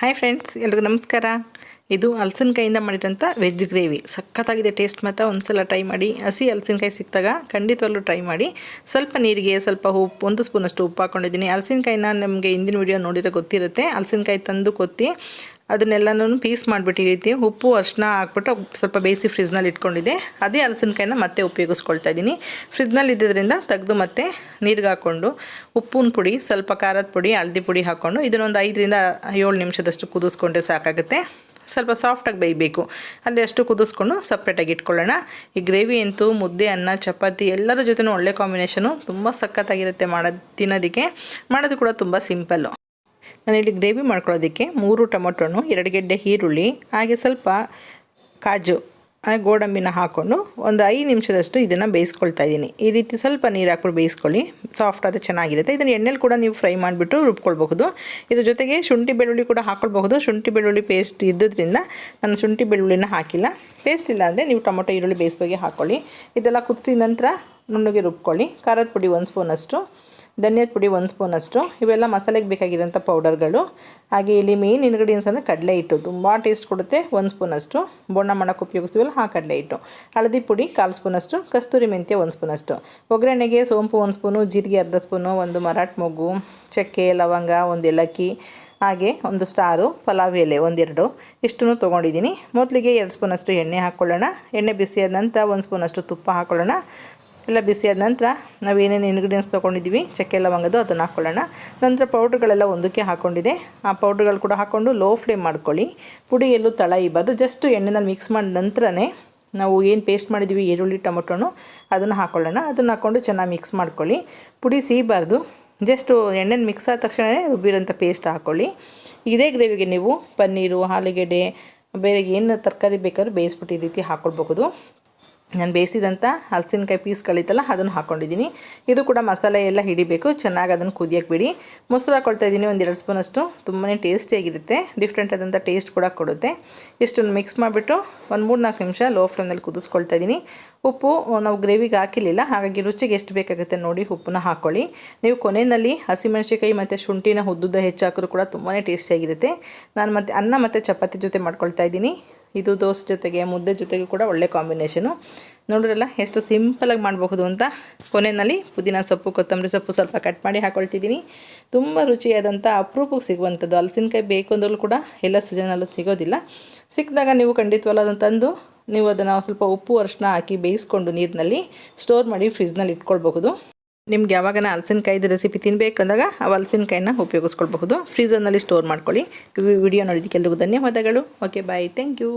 Hi friends ಎಲ್ರಿಗೂ ನಮಸ್ಕಾರ. ಇದು ಹಲಸಿನಕಾಯಿಂದ ಮಾಡಿರೋಂಥ ವೆಜ್ ಗ್ರೇವಿ ಸಖತ್ತಾಗಿದೆ ಟೇಸ್ಟ್ ಮಾತ್ರ. ಒಂದ್ಸಲ ಟ್ರೈ ಮಾಡಿ. ಹಸಿ ಹಲಸಿನಕಾಯಿ ಸಿಕ್ಕಿದಾಗ ಖಂಡಿತವಲ್ಲೂ ಟ್ರೈ ಮಾಡಿ. ಸ್ವಲ್ಪ ನೀರಿಗೆ, ಸ್ವಲ್ಪ ಉಪ್ಪು, ಒಂದು ಸ್ಪೂನಷ್ಟು ಉಪ್ಪು ಹಾಕ್ಕೊಂಡಿದ್ದೀನಿ ಹಲಸಿನಕಾಯಿನ ನಮಗೆ ಹಿಂದಿನ ವೀಡಿಯೋ ನೋಡಿದ್ರೆ ಗೊತ್ತಿರುತ್ತೆ. ಹಲಸಿನಕಾಯಿ ತಂದು ಕೊತ್ತಿ ಅದನ್ನೆಲ್ಲನೂ ಪೀಸ್ ಮಾಡಿಬಿಟ್ಟು ಈ ರೀತಿ ಉಪ್ಪು ಅರ್ಶಿನ ಹಾಕ್ಬಿಟ್ಟು ಸ್ವಲ್ಪ ಬೇಯಿಸಿ ಫ್ರಿಜ್ನಲ್ಲಿ ಇಟ್ಕೊಂಡಿದ್ದೆ. ಅದೇ ಹಲಸಿನಕಾಯಿನ ಮತ್ತೆ ಉಪಯೋಗಿಸ್ಕೊಳ್ತಾ ಇದ್ದೀನಿ. ಫ್ರಿಜ್ನಲ್ಲಿ ಇದ್ದಿದ್ದರಿಂದ ತೆಗೆದು ಮತ್ತೆ ನೀರಿಗೆ ಹಾಕ್ಕೊಂಡು ಉಪ್ಪಿನ ಪುಡಿ, ಸ್ವಲ್ಪ ಖಾರದ ಪುಡಿ ಹಳದಿ ಪುಡಿ ಹಾಕ್ಕೊಂಡು ಇದನ್ನೊಂದು ಐದರಿಂದ ಏಳು ನಿಮಿಷದಷ್ಟು ಕುದಿಸ್ಕೊಂಡ್ರೆ ಸಾಕಾಗುತ್ತೆ. ಸ್ವಲ್ಪ ಸಾಫ್ಟಾಗಿ ಬೇಯಬೇಕು. ಅಲ್ಲಿ ಅಷ್ಟು ಕುದಿಸ್ಕೊಂಡು ಸಪ್ರೇಟಾಗಿ ಇಟ್ಕೊಳ್ಳೋಣ. ಈ ಗ್ರೇವಿ ಅಂತೂ ಮುದ್ದೆ, ಅನ್ನ, ಚಪಾತಿ ಎಲ್ಲರ ಜೊತೆನೂ ಒಳ್ಳೆ ಕಾಂಬಿನೇಷನು ತುಂಬ ಸಖತ್ತಾಗಿರುತ್ತೆ ಮಾಡೋದು ತಿನ್ನೋದಕ್ಕೆ. ಮಾಡೋದು ಕೂಡ ತುಂಬ ಸಿಂಪಲ್ಲು ನಾನಿಲ್ಲಿ ಗ್ರೇವಿ ಮಾಡ್ಕೊಳ್ಳೋದಕ್ಕೆ ಮೂರು ಟೊಮೊಟೊನು, ಎರಡು ಗೆಡ್ಡೆ ಈರುಳ್ಳಿ, ಹಾಗೆ ಸ್ವಲ್ಪ ಕಾಜು ಗೋಡಂಬಿನ ಹಾಕ್ಕೊಂಡು ಒಂದು ಐದು ನಿಮಿಷದಷ್ಟು ಇದನ್ನು ಬೇಯಿಸ್ಕೊಳ್ತಾ ಇದ್ದೀನಿ. ಈ ರೀತಿ ಸ್ವಲ್ಪ ನೀರು ಹಾಕ್ಬಿಟ್ಟು ಬೇಯಿಸ್ಕೊಳ್ಳಿ. ಸಾಫ್ಟ್ ಆದರೆ ಚೆನ್ನಾಗಿರುತ್ತೆ. ಇದನ್ನು ಎಣ್ಣೆಲಿ ಕೂಡ ನೀವು ಫ್ರೈ ಮಾಡಿಬಿಟ್ಟು ರುಬ್ಕೊಳ್ಬಹುದು. ಇದ್ರ ಜೊತೆಗೆ ಶುಂಠಿ ಬೆಳ್ಳುಳ್ಳಿ ಕೂಡ ಹಾಕ್ಕೊಳ್ಬಹುದು. ಶುಂಠಿ ಬೆಳ್ಳುಳ್ಳಿ ಪೇಸ್ಟ್ ಇದ್ದದ್ರಿಂದ ನಾನು ಶುಂಠಿ ಬೆಳ್ಳುಳ್ಳಿನ ಹಾಕಿಲ್ಲ. ಪೇಸ್ಟ್ ಇಲ್ಲ ಅಂದರೆ ನೀವು ಟೊಮೊಟೊ, ಈರುಳ್ಳಿ ಬೇಯಿಸ್ಬೇಗೆ ಹಾಕ್ಕೊಳ್ಳಿ. ಇದೆಲ್ಲ ಕುದಿಸಿದ ನಂತರ ನುಣ್ಣಗೆ ರುಬ್ಕೊಳ್ಳಿ. ಖಾರದ ಪುಡಿ ಒಂದು ಸ್ಪೂನಷ್ಟು. ಧನಿಯಾದ ಪುಡಿ ಒಂದು ಸ್ಪೂನಷ್ಟು ಇವೆಲ್ಲ ಮಸಾಲೆಗೆ ಬೇಕಾಗಿರೋಂಥ ಪೌಡರ್ಗಳು. ಹಾಗೆ ಇಲ್ಲಿ ಮೇನ್ ಇಂಗ್ರೀಡಿಯೆಂಟ್ಸ್ ಅಂದರೆ ಕಡಲೆ ಹಿಟ್ಟು. ತುಂಬ ಟೇಸ್ಟ್ ಕೊಡುತ್ತೆ. ಒಂದು ಸ್ಪೂನಷ್ಟು ಬೊಣ್ಣ ಮಾಡೋಕ್ಕೆ ಉಪಯೋಗಿಸ್ತೀವಲ್ಲ ಆ ಕಡಲೆ ಹಿಟ್ಟು. ಹಳದಿ ಪುಡಿ ಕಾಲು ಸ್ಪೂನಷ್ಟು ಕಸ್ತೂರಿ ಮೆಂತ್ಯ ಒಂದು ಸ್ಪೂನಷ್ಟು ಒಗ್ಗರಣೆಗೆ ಸೋಂಪು ಒಂದು ಸ್ಪೂನು, ಜೀರಿಗೆ ಅರ್ಧ ಸ್ಪೂನು, ಒಂದು ಮರಾಠ ಮೊಗ್ಗು, ಚಕ್ಕೆ, ಲವಂಗ, ಒಂದು ಏಲಕ್ಕಿ, ಹಾಗೆ ಒಂದು ಸ್ಟಾರು, ಪಲಾವ್ ಎಲೆ ಒಂದೆರಡು. ಇಷ್ಟನ್ನು ತೊಗೊಂಡಿದ್ದೀನಿ. ಮೊದಲಿಗೆ ಎರಡು ಸ್ಪೂನಷ್ಟು ಎಣ್ಣೆ ಹಾಕ್ಕೊಳ್ಳೋಣ. ಎಣ್ಣೆ ಬಿಸಿಯಾದ ನಂತರ ಒಂದು ಸ್ಪೂನಷ್ಟು ತುಪ್ಪ ಹಾಕ್ಕೊಳ್ಳೋಣ. ಎಲ್ಲ ಬಿಸಿಯಾದ ನಂತರ ನಾವು ಏನೇನು ಇಂಗ್ರೀಡಿಯೆಂಟ್ಸ್ ತೊಗೊಂಡಿದ್ದೀವಿ, ಚಕ್ಕೆ ಲವಂಗದ್ದು ಅದನ್ನು ಹಾಕ್ಕೊಳ್ಳೋಣ ನಂತರ ಪೌಡ್ರ್ಗಳೆಲ್ಲ ಒಂದಕ್ಕೆ ಹಾಕ್ಕೊಂಡಿದೆ ಆ ಪೌಡ್ರ್ಗಳು ಕೂಡ ಹಾಕ್ಕೊಂಡು ಲೋ ಫ್ಲೇಮ್ ಮಾಡ್ಕೊಳ್ಳಿ. ಪುಡಿ ಎಲ್ಲೂ ತಳ ಇಬ್ಬಾದು ಜಸ್ಟ್ ಎಣ್ಣೆನಲ್ಲಿ ಮಿಕ್ಸ್ ಮಾಡಿದ ನಂತರನೇ ನಾವು ಏನು ಪೇಸ್ಟ್ ಮಾಡಿದ್ದೀವಿ, ಈರುಳ್ಳಿ, ಟೊಮೊಟೊನು ಅದನ್ನು ಹಾಕ್ಕೊಳ್ಳೋಣ ಅದನ್ನು ಹಾಕ್ಕೊಂಡು ಚೆನ್ನಾಗಿ ಮಿಕ್ಸ್ ಮಾಡ್ಕೊಳ್ಳಿ. ಪುಡಿ ಸೀಬಾರ್ದು. ಜಸ್ಟು ಎಣ್ಣೆನ ಮಿಕ್ಸ್ ಆದ ತಕ್ಷಣವೇ ರುಬ್ಬಿರೋಂಥ ಪೇಸ್ಟ್ ಹಾಕ್ಕೊಳ್ಳಿ ಇದೇ ಗ್ರೇವಿಗೆ ನೀವು ಪನ್ನೀರು, ಆಲೂಗೆಡ್ಡೆ, ಬೇರೆ ಏನು ತರಕಾರಿ ಬೇಕಾದ್ರೂ ಬೇಯಿಸ್ಬಿಟ್ಟು ಈ ರೀತಿ ಹಾಕ್ಕೊಳ್ಬಹುದು ನಾನು ಬೇಯಿಸಿದಂಥ ಹಲಸಿನಕಾಯಿ ಪೀಸ್ಗಳಿತ್ತಲ್ಲ ಅದನ್ನು ಹಾಕ್ಕೊಂಡಿದ್ದೀನಿ ಇದು ಕೂಡ ಮಸಾಲೆ ಎಲ್ಲ ಹಿಡಿಬೇಕು, ಚೆನ್ನಾಗಿ ಅದನ್ನು ಕುದಿಯಕ್ಕೆ ಬಿಡಿ ಮೊಸರು ಹಾಕ್ಕೊಳ್ತಾ ಇದ್ದೀನಿ, ಒಂದು ಎರಡು ಸ್ಪೂನಷ್ಟು. ತುಂಬಾ ಟೇಸ್ಟಿಯಾಗಿರುತ್ತೆ ಡಿಫ್ರೆಂಟ್ ಆದಂಥ ಟೇಸ್ಟ್ ಕೂಡ ಕೊಡುತ್ತೆ. ಇಷ್ಟನ್ನು ಮಿಕ್ಸ್ ಮಾಡಿಬಿಟ್ಟು ಒಂದು ಮೂರು ನಾಲ್ಕು ನಿಮಿಷ ಲೋ ಫ್ಲೇಮ್ನಲ್ಲಿ ಕುದಿಸ್ಕೊಳ್ತಾ ಇದ್ದೀನಿ. ಉಪ್ಪು ನಾವು ಗ್ರೇವಿಗೆ ಹಾಕಿರಲಿಲ್ಲ, ಹಾಗಾಗಿ ರುಚಿಗೆ ಎಷ್ಟು ಬೇಕಾಗುತ್ತೆ ನೋಡಿ ಉಪ್ಪನ್ನ ಹಾಕ್ಕೊಳ್ಳಿ ನೀವು ಕೊನೆಯಲ್ಲಿ ಹಸಿಮೆಣಸಿಕಾಯಿ ಮತ್ತು ಶುಂಠಿನ ಉದ್ದುದ್ದ ಹೆಚ್ಚಾಕಿದ್ರು ಕೂಡ ತುಂಬಾ ಟೇಸ್ಟಿಯಾಗಿರುತ್ತೆ ನಾನು ಮತ್ತು ಅನ್ನ ಮತ್ತು ಚಪಾತಿ ಜೊತೆ ಮಾಡ್ಕೊಳ್ತಾ ಇದ್ದೀನಿ. ಇದು ದೋಸೆ ಜೊತೆಗೆ, ಮುದ್ದೆ ಜೊತೆಗೆ ಕೂಡ ಒಳ್ಳೆ ಕಾಂಬಿನೇಷನು. ನೋಡಿರಲ್ಲ ಎಷ್ಟು ಸಿಂಪಲಾಗಿ ಮಾಡಬಹುದು ಅಂತ ಕೊನೆಯಲ್ಲಿ ಪುದೀನ ಸೊಪ್ಪು, ಕೊತ್ತಂಬರಿ ಸೊಪ್ಪು ಸ್ವಲ್ಪ ಕಟ್ ಮಾಡಿ ಹಾಕೊಳ್ತಿದ್ದೀನಿ. ತುಂಬ ರುಚಿಯಾದಂಥ ಅಪರೂಪಕ್ಕೆ ಸಿಗುವಂಥದ್ದು. ಹಲಸಿನಕಾಯಿ ಬೇಕು ಅಂದ್ರೂ ಕೂಡ ಎಲ್ಲ ಸೀಸನಲ್ಲೂ ಸಿಗೋದಿಲ್ಲ. ಸಿಕ್ಕಿದಾಗ ನೀವು ಖಂಡಿತವಲ್ಲ ಅದನ್ನು ತಂದು, ನೀವು ಅದನ್ನು ಸ್ವಲ್ಪ ಉಪ್ಪು ಅರಿಶಿನ ಹಾಕಿ ಬೇಯಿಸ್ಕೊಂಡು ನೀರಿನಲ್ಲಿ ಸ್ಟೋರ್ ಮಾಡಿ ಫ್ರಿಜ್ನಲ್ಲಿ ಇಟ್ಕೊಳ್ಬಹುದು. ನಿಮ್ಗೆ ಯಾವಾಗನ ಹಲಸಿನಕಾಯ್ದು ರೆಸಿಪಿ ತಿನ್ನಬೇಕಂದಾಗ ಆ ಹಲಸಿನಕಾಯಿನ ಉಪಯೋಗಿಸ್ಕೊಳ್ಬಹುದು. ಫ್ರೀಝರ್ನಲ್ಲಿ ಸ್ಟೋರ್ ಮಾಡ್ಕೊಳ್ಳಿ. ವಿಡಿಯೋ ನೋಡಿದ್ದಕ್ಕೆಲ್ಲರಿಗೂ ಧನ್ಯವಾದಗಳು. Okay bye thank you